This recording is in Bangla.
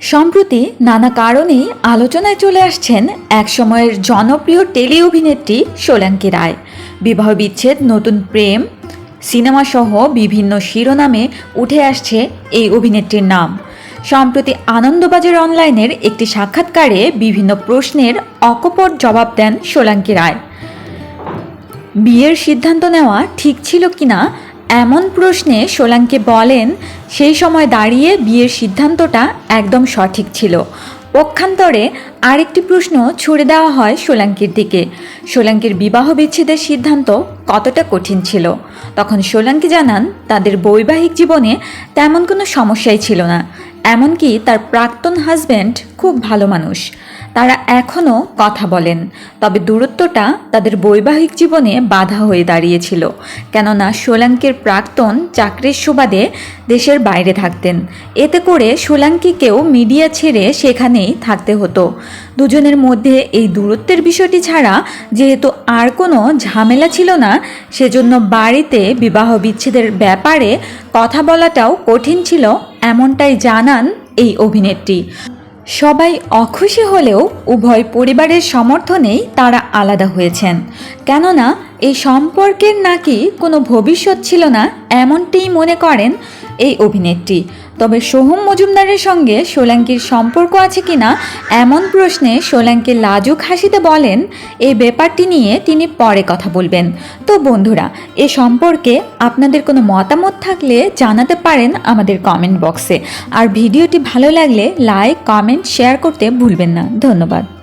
সম্প্রতি নানা কারণেই আলোচনায় চলে আসছেন একসময়ের জনপ্রিয় টেলি অভিনেত্রী সোলাঙ্কি রায়। বিবাহ বিচ্ছেদ, নতুন প্রেম সিনেমাসহ বিভিন্ন শিরোনামে উঠে আসছে এই অভিনেত্রীর নাম। সম্প্রতি আনন্দবাজার অনলাইনের একটি সাক্ষাৎকারে বিভিন্ন প্রশ্নের অকপট জবাব দেন সোলাঙ্কি রায়। বিয়ের সিদ্ধান্ত নেওয়া ঠিক ছিল কিনা এমন প্রশ্নে সোলাঙ্কি বলেন, সেই সময় দাঁড়িয়ে বিয়ের সিদ্ধান্তটা একদম সঠিক ছিল। পক্ষান্তরে আরেকটি প্রশ্ন ছুড়ে দেওয়া হয় সোলাঙ্কির দিকে। সোলাঙ্কির বিবাহ বিচ্ছেদের সিদ্ধান্ত কতটা কঠিন ছিল? তখন সোলাঙ্কি জানান, তাদের বৈবাহিক জীবনে তেমন কোনো সমস্যাই ছিল না। এমনকি তার প্রাক্তন হাজব্যান্ড খুব ভালো মানুষ। তারা এখনও কথা বলেন। তবে দূরত্বটা তাদের বৈবাহিক জীবনে বাধা হয়ে দাঁড়িয়েছিল। কেননা সোলাঙ্কির প্রাক্তন চাকরির সুবাদে দেশের বাইরে থাকতেন। এতে করে সোলাঙ্কিকেও মিডিয়া ছেড়ে সেখানেই থাকতে হতো। দুজনের মধ্যে এই দূরত্বের বিষয়টি ছাড়া যেহেতু আর কোনো ঝামেলা ছিল না, সেজন্য বাড়িতে বিবাহ বিচ্ছেদের ব্যাপারে কথা বলাটাও কঠিন ছিল, এমনটাই জানান এই অভিনেত্রী। সবাই অখুশি হলেও উভয় পরিবারের সমর্থনেই তারা আলাদা হয়েছেন। কেননা এই সম্পর্কের নাকি কোনো ভবিষ্যৎ ছিল না এমনটিই মনে করেন এই অভিনেত্রী। তবে সোহম মজুমদারের সঙ্গে সোলাঙ্কির সম্পর্ক আছে কিনা এমন প্রশ্নে সোলাঙ্কি লাজুক হাসিতে বলেন, এই ব্যাপারটি নিয়ে তিনি পরে কথা বলবেন। তো বন্ধুরা, এ সম্পর্কে আপনাদের কোনো মতামত থাকলে জানাতে পারেন আমাদের কমেন্ট বক্সে। আর ভিডিওটি ভালো লাগলে লাইক, কমেন্ট, শেয়ার করতে ভুলবেন না। ধন্যবাদ।